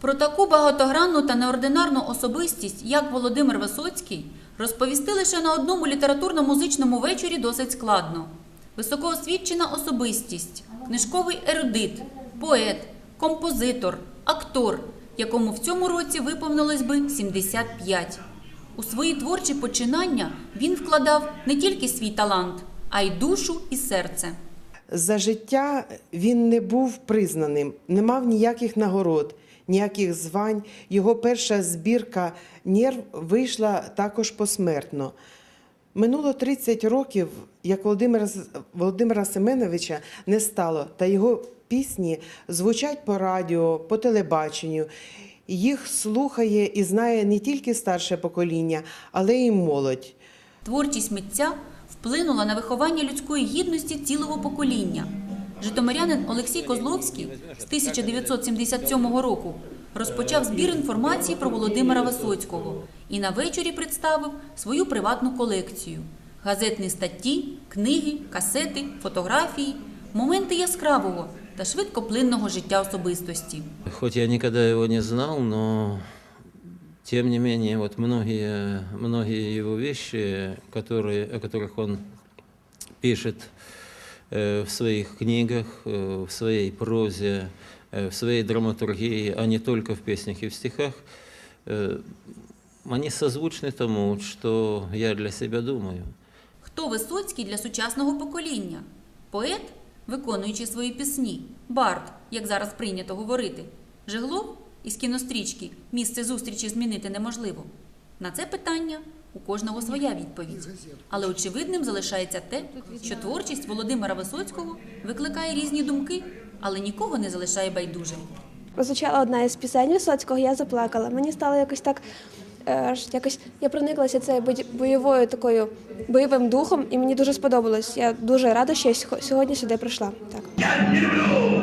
Про таку багатогранну та неординарну особистість, як Володимир Висоцький, розповісти лише на одному літературно-музичному вечорі досить складно. Високоосвічена особистість, книжковий ерудит, поет, композитор, актор, якому в цьому році виповнилось би 75. У свої творчі починання він вкладав не тільки свій талант, а й душу і серце. За життя він не був признаним, не мав ніяких нагород, ніяких звань. Його перша збірка нерв вийшла також посмертно. Минуло 30 років, як Володимира, Володимира Семеновича не стало, та його пісні звучать по радіо, по телебаченню. Їх слухає і знає не тільки старше покоління, але й молодь. Творчість митця вплинула на виховання людської гідності цілого покоління. Житомирянин Олексій Козловський з 1977 року розпочав збір інформації про Володимира Висоцького і на вечорі представив свою приватну колекцію: газетні статті, книги, касети, фотографії, моменти яскравого та швидкоплинного життя особистості. Хоть я никогда его не знал, но тем не менее, вот многие, многие его вещи, которые, о которых он пишет э, в своих книгах, э, в своей прозе, э, в своей драматургии, а не только в песнях и в стихах, э, они созвучны тому, что я для себя думаю. Хто Висоцький для сучасного покоління? Поет, виконуючи свої пісні, бард, як зараз прийнято говорити, Жеглов із кінострічки місце зустрічі змінити неможливо. На це питання у кожного своя відповідь. Але очевидним залишається те, що творчість Володимира Висоцького викликає різні думки, але нікого не залишає байдужим. Прозвучала одна із пісень Висоцького, я заплакала. Мені стало якось так. е, Якось я прониклася цією бой- бойовою такою бойовим духом, і мені дуже сподобалось. Я дуже рада, що я сьо- сьогодні сюди прийшла. Так. Я не люблю.